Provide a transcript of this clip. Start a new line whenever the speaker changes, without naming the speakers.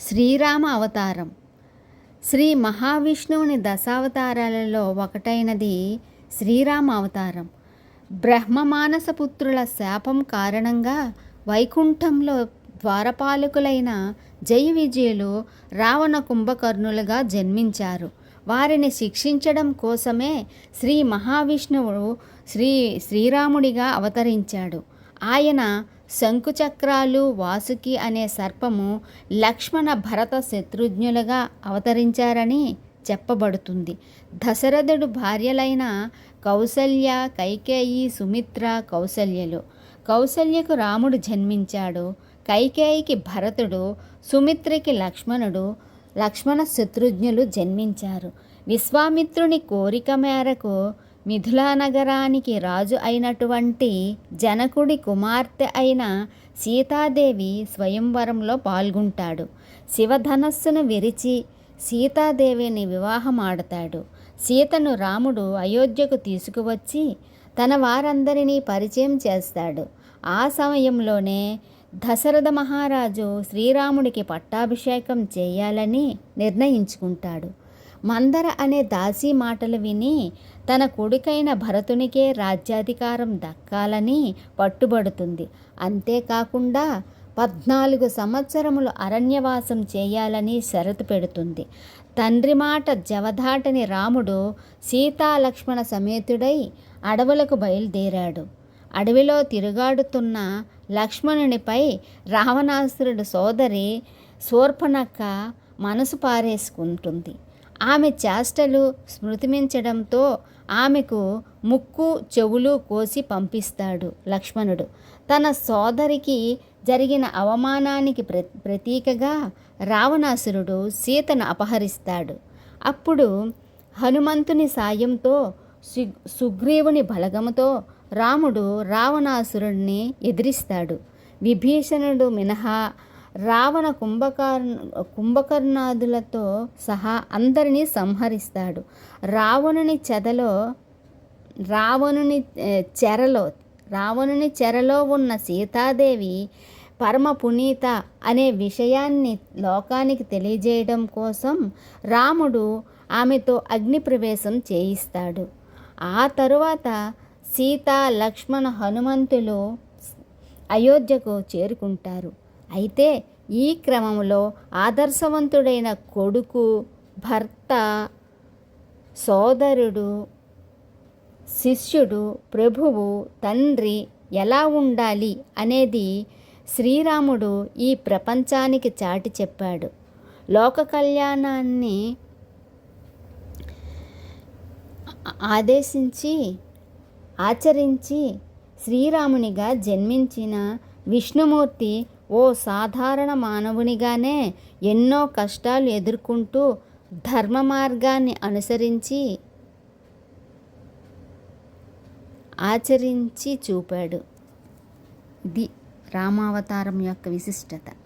శ్రీరామ అవతారం. శ్రీ మహావిష్ణువుని దశావతారాలలో ఒకటైనది శ్రీరామ అవతారం. బ్రహ్మమానస పుత్రుల శాపం కారణంగా వైకుంఠంలో ద్వారపాలకులైన జయ విజయులు రావణ కుంభకర్ణులుగా జన్మించారు. వారిని శిక్షించడం కోసమే శ్రీ మహావిష్ణువు శ్రీ శ్రీరాముడిగా అవతరించాడు. ఆయన శంకుచక్రాలు వాసుకి అనే సర్పము లక్ష్మణ భరత శత్రుఘ్నులుగా అవతరించారని చెప్పబడుతుంది. దశరథుడు భార్యలైన కౌసల్య కైకేయి సుమిత్ర కౌసల్యలు. కౌసల్యకు రాముడు జన్మించాడు. కైకేయికి భరతుడు సుమిత్రకి లక్ష్మణుడు లక్ష్మణ శత్రుఘ్నులు జన్మించారు. విశ్వామిత్రుని కోరిక మేరకు మిథులా నగరానికి రాజు అయినటువంటి జనకుడి కుమార్తె అయిన సీతాదేవి స్వయంవరంలో పాల్గొంటాడు. శివధనస్సును విరిచి సీతాదేవిని వివాహమాడతాడు. సీతను రాముడు అయోధ్యకు తీసుకువచ్చి తన వారందరినీ పరిచయం చేస్తాడు. ఆ సమయంలోనే దశరథ మహారాజు శ్రీరాముడికి పట్టాభిషేకం చేయాలని నిర్ణయించుకుంటాడు. మందర అనే దాసీ మాటలు విని తన కొడుకైన భరతునికే రాజ్యాధికారం దక్కాలని పట్టుబడుతుంది. అంతేకాకుండా పద్నాలుగు సంవత్సరములు అరణ్యవాసం చేయాలని షరతు పెడుతుంది. తండ్రి మాట జవదాటని రాముడు సీతాలక్ష్మణ సమేతుడై అడవులకు బయలుదేరాడు. అడవిలో తిరుగాడుతున్న లక్ష్మణునిపై రావణాసురుడు సోదరి శూర్పణక్క మనసు పారేసుకుంటుంది. ఆమె చేష్టలు స్మృతిమించడంతో ఆమెకు ముక్కు చెవులు కోసి పంపిస్తాడు లక్ష్మణుడు. తన సోదరికి జరిగిన అవమానానికి ప్ర ప్రతీకగా రావణాసురుడు సీతను అపహరిస్తాడు. అప్పుడు హనుమంతుని సాయంతో సు సుగ్రీవుని బలగముతో రాముడు రావణాసురుడిని ఎదిరిస్తాడు. విభీషణుడు మినహా రావణ కుంభకర్ కుంభకర్ణాదులతో సహా అందరినీ సంహరిస్తాడు. రావణుని చెదలో రావణుని చెరలో రావణుని చెరలో ఉన్న సీతాదేవి పరమ పునీత అనే విషయాన్ని లోకానికి తెలియజేయడం కోసం రాముడు ఆమెతో అగ్ని ప్రవేశం చేయిస్తాడు. ఆ తరువాత సీత లక్ష్మణ హనుమంతులు అయోధ్యకు చేరుకుంటారు. అయితే ఈ క్రమంలో ఆదర్శవంతుడైన కొడుకు భర్త సోదరుడు శిష్యుడు ప్రభువు తండ్రి ఎలా ఉండాలి అనేది శ్రీరాముడు ఈ ప్రపంచానికి చాటి చెప్పాడు. లోక కళ్యాణాన్ని ఆదేశించి ఆచరించి శ్రీరామునిగా జన్మించిన విష్ణుమూర్తి ఓ సాధారణ మానవునిగానే ఎన్నో కష్టాలు ఎదుర్కొంటూ ధర్మ మార్గాన్ని అనుసరించి ఆచరించి చూపాడు. ఇది రామావతారం యొక్క విశిష్టత.